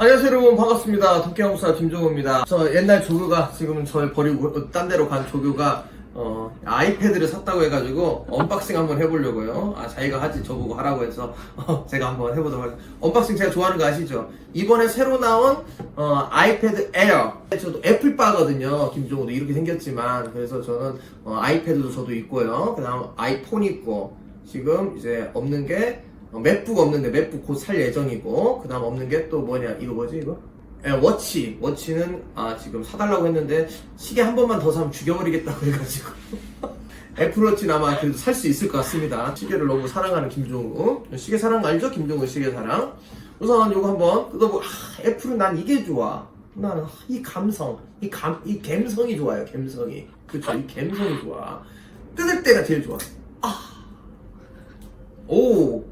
안녕하세요 여러분. 반갑습니다. 도끼하우사 김종호입니다. 저 옛날 조교가 지금은 저를 버리고 딴 데로 간 조교가 어, 아이패드를 샀다고 해가지고 언박싱 한번 해보려고요. 아 자기가 하지 저보고 하라고 해서 어, 제가 한번 해보도록 하겠습니다. 언박싱 제가 좋아하는 거 아시죠? 이번에 새로 나온 어, 아이패드 에어 저도 애플바거든요 김종호도. 이렇게 생겼지만. 그래서 저는 어, 아이패드도 저도 있고요. 그 다음 아이폰 있고. 지금 이제 없는 게 어, 맥북 없는데 맥북 곧 살 예정이고 그 다음 없는 게 또 뭐냐 이거 뭐지 이거? 예, 워치. 워치는 아 지금 사달라고 했는데 시계 한 번만 더 사면 죽여버리겠다고 해가지고. 애플워치는 아마 그래도 살 수 있을 것 같습니다. 시계를 너무 사랑하는 김종우. 시계 사랑 알죠? 김종우 시계 사랑? 우선 이거 한번 뜯어보고 아, 애플은 난 이게 좋아. 나는 이 감성 이 감 이 감성이 좋아요 감성이. 그쵸? 이 감성이 좋아. 뜯을 때가 제일 좋아. 오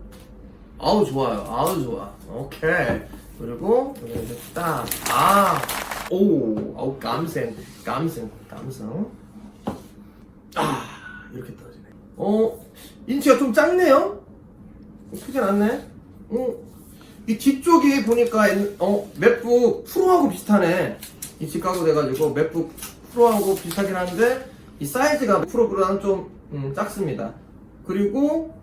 아우 좋아요. 아우 좋아. 오케이. 그리고 여기 이제 딱아 오 아우 감생 감생 감성. 아 이렇게 떨어지네. 어 인치가 좀 작네요? 크진 않네? 어 이 뒤쪽이 보니까 옛- 어 맥북 프로하고 비슷하네. 이 직각으로 돼가지고 맥북 프로하고 비슷하긴 한데 이 사이즈가 프로보다는 좀 음, 작습니다. 그리고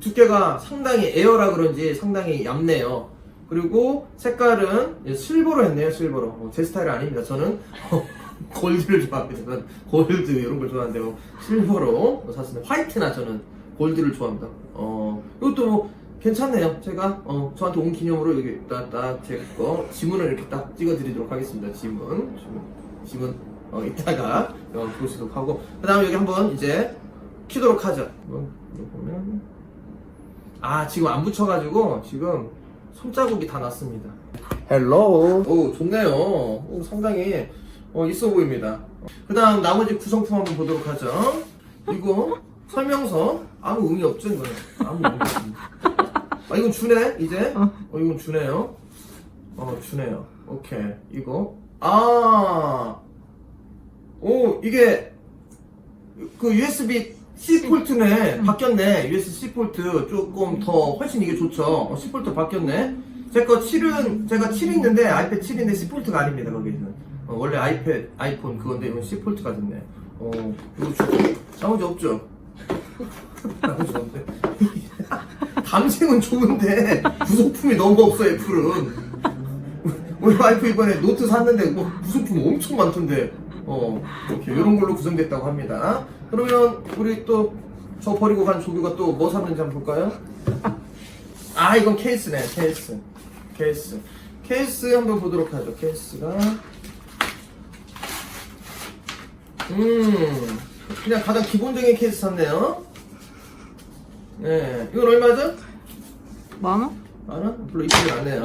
두께가 상당히 에어라 그런지 상당히 얇네요. 그리고 색깔은 실버로 했네요, 실버로. 어, 제 스타일 아닙니다. 저는 골드를 좋아합니다. 골드 이런 걸 좋아하는데 뭐 실버로 샀습니다. 화이트나 저는 골드를 좋아합니다. 어, 이것도 뭐 괜찮네요. 제가 어, 저한테 온 기념으로 여기 딱딱제 거 지문을 이렇게 딱 찍어드리도록 하겠습니다. 지문, 지문, 지문 어, 이따가 어, 보시도록 하고 그 다음에 여기 한번 이제 키도록 하죠. 어, 이거 보면 아 지금 안 붙여가지고 지금 손자국이 다 났습니다. 헬로. 오 좋네요. 오, 상당히 어, 있어 보입니다. 그 다음 나머지 구성품 한번 보도록 하죠. 이거 설명서 아무 의미 없죠 이거는 아무 의미 없습니다. 아 이건 주네 이제. 어 이건 주네요. 어 주네요. 오케이 이거 아. 오 이게 그 USB C 폴트네. 바뀌었네. USB C 폴트. 조금 더 훨씬 이게 좋죠. 어, C 폴트 바뀌었네. 제거 7은 제가 7 있는데 아이패드 7인데 C 폴트가 아닙니다 거기는. 어, 원래 아이패드 아이폰 그건데 이건 C 폴트가 됐네. 어 이거 좋고 나머지 없죠? 나머지 없는데 감생은 좋은데 구성품이 너무 없어 애플은. 우리 와이프 이번에 노트 샀는데 뭐 구성품 엄청 많던데. 어 이렇게 이런 걸로 구성됐다고 합니다. 그러면 우리 또 저 버리고 간 조교가 또 뭐 샀는지 한번 볼까요? 아 이건 케이스네 케이스 케이스 케이스 한번 보도록 하죠. 케이스가 음 그냥 가장 기본적인 케이스 샀네요. 네 이건 얼마죠? 만 원? 만원? 별로 이쁘지 않네요.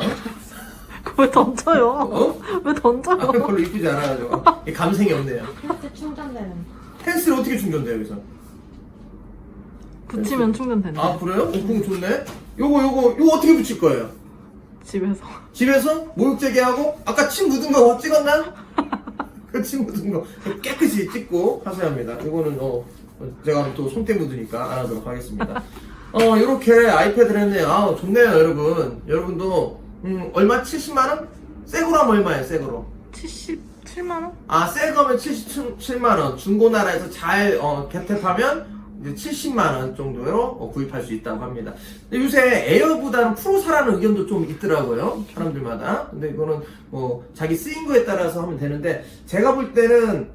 그거 왜 던져요? 어? 왜 던져요? 아, 별로 이쁘지 않아가지고 이 감성이 없네요. 펜스 충전되는 펜슬 어떻게 충전돼요 여기서? 붙이면 충전된대. 아 그래요? 어, 그럼 좋네. 요거 요거 요거 어떻게 붙일 거예요? 집에서. 집에서 목욕제기하고 아까 침 묻은 거 찍었나? 그침 묻은 거 깨끗이 찍고 하셔야 합니다. 이거는 어 제가 또 손때 묻으니까 안 하도록 하겠습니다. 어 이렇게 아이패드를 했네요. 아 좋네요 여러분. 여러분도 음 얼마 70만 원? 새 거로 하면 얼마예요 새 거로? 77만 원? 아, 새 거면 77만원. 중고나라에서 잘, 어, 개탭하면 이제 70만원 정도로 어, 구입할 수 있다고 합니다. 근데 요새 에어보다는 프로 사라는 의견도 좀 있더라고요. 사람들마다. 근데 이거는 뭐, 자기 쓰인 거에 따라서 하면 되는데, 제가 볼 때는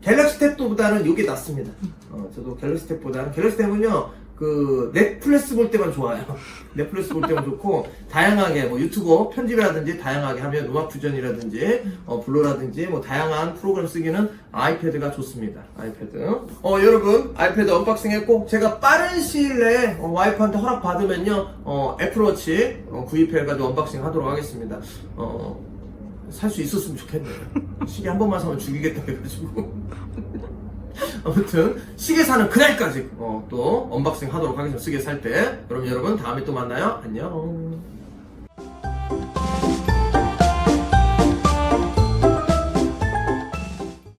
갤럭시 탭보다는 이게 낫습니다. 어, 저도 갤럭시 탭보다는, 갤럭시 탭은요, 그, 넷플릭스 볼 때만 좋아요. 넷플릭스 볼 때만 좋고, 다양하게, 뭐, 유튜버 편집이라든지, 다양하게 하면, 음악 퓨전이라든지, 어, 블로라든지, 뭐, 다양한 프로그램 쓰기는 아이패드가 좋습니다. 아이패드. 어, 여러분, 아이패드 언박싱 했고, 제가 빠른 시일 내에, 어, 와이프한테 허락 받으면요, 어, 애플워치, 어, 구입해가지고 언박싱 하도록 하겠습니다. 어, 살 수 있었으면 좋겠네요. 시계 한 번만 사면 죽이겠다 해가지고. 아무튼 시계 사는 그날까지 어, 또 언박싱 하도록 하겠습니다. 시계 살 때. 그럼 여러분 다음에 또 만나요. 안녕.